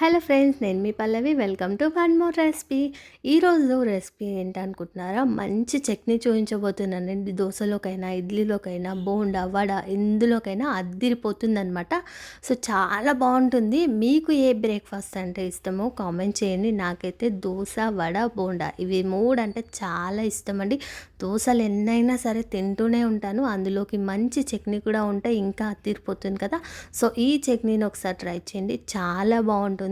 Hello friends నేను మీ Pallavi. Welcome to one more recipe. ఈరోజు recipe ఏంటనుకుంటున్నారా? మంచి చట్నీ చూపించబోతున్నానండి దోశలోకైనా ఇడ్లీలోకైనా బోండా వడ ఎందులోకైనా అద్దిరిపోతుందనమాట సో చాలా బాగుంటుంది. మీకు ఏ బ్రేక్ఫాస్ట్ అంటే ఇష్టమో కామెంట్ చేయండి. నాకైతే దోశ వడ బోండా ఇవి మూడు అంటే చాలా ఇష్టం అండి దోశలు ఎన్నైనా సరే తింటూనే ఉంటాను. అందులోకి మంచి చట్నీ కూడా ఉంటే ఇంకా అద్దిరిపోతుంది కదా. సో ఈ చట్నీని ఒకసారి ట్రై చేయండి. చాలా బాగుంటుంది.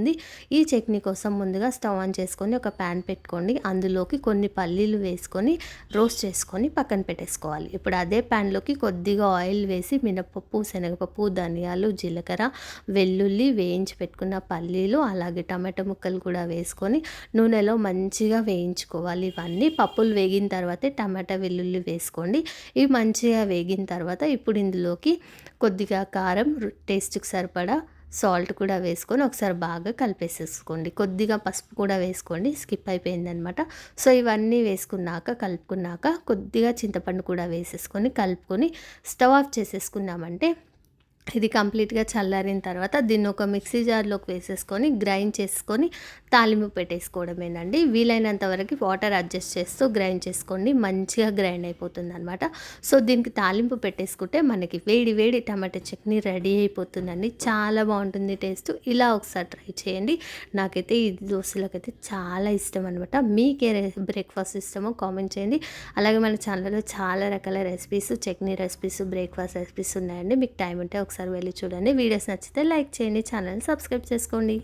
ఈ చట్నీ కోసం ముందుగా స్టవ్ ఆన్ చేసుకొని ఒక ప్యాన్ పెట్టుకోండి. అందులోకి కొన్ని పల్లీలు వేసుకొని రోస్ట్ చేసుకొని పక్కన పెట్టేసుకోవాలి. ఇప్పుడు అదే ప్యాన్లోకి కొద్దిగా ఆయిల్ వేసి మినపప్పు శనగపప్పు ధనియాలు జీలకర్ర వెల్లుల్లి వేయించి పెట్టుకున్న పల్లీలు అలాగే టమాటో ముక్కలు కూడా వేసుకొని నూనెలో మంచిగా వేయించుకోవాలి. ఇవన్నీ పప్పులు వేగిన తర్వాతే టమాటా వెల్లుల్లి వేసుకోండి. ఇవి మంచిగా వేగిన తర్వాత ఇప్పుడు ఇందులోకి కొద్దిగా కారం టేస్ట్కి సరిపడా సాల్ట్ కూడా వేసుకొని ఒకసారి బాగా కలిపేసేసుకోండి. కొద్దిగా పసుపు కూడా వేసుకోండి. స్కిప్ అయిపోయిందనమాట సో ఇవన్నీ వేసుకున్నాక కలుపుకున్నాక కొద్దిగా చింతపండు కూడా వేసేసుకొని కలుపుకొని స్టవ్ ఆఫ్ చేసేసుకున్నామంటే ఇది కంప్లీట్గా చల్లారిన తర్వాత దీన్ని ఒక మిక్సీ జార్లోకి వేసేసుకొని గ్రైండ్ చేసుకొని తాలింపు పెట్టేసుకోవడమేనండి. వీలైనంత వరకు వాటర్ అడ్జస్ట్ చేస్తూ గ్రైండ్ చేసుకోండి. మంచిగా గ్రైండ్ అయిపోతుంది అనమాట సో దీనికి తాలింపు పెట్టేసుకుంటే మనకి వేడి వేడి టమాటా చట్నీ రెడీ అయిపోతుందండి. చాలా బాగుంటుంది టేస్ట్. ఇలా ఒకసారి ట్రై చేయండి. నాకైతే ఈ దోశలకైతే చాలా ఇష్టం అనమాట మీకే బ్రేక్ఫాస్ట్ ఇష్టమో కామెంట్ చేయండి. అలాగే మన ఛానల్లో చాలా రకాల recipes chutney recipes breakfast recipes ఉన్నాయండి. మీకు టైం ఉంటే ఒకసారి వెళ్ళి చూడండి. వీడియోస్ నచ్చితే లైక్ చేయండి ఛానల్ సబ్స్క్రైబ్ చేసుకోండి.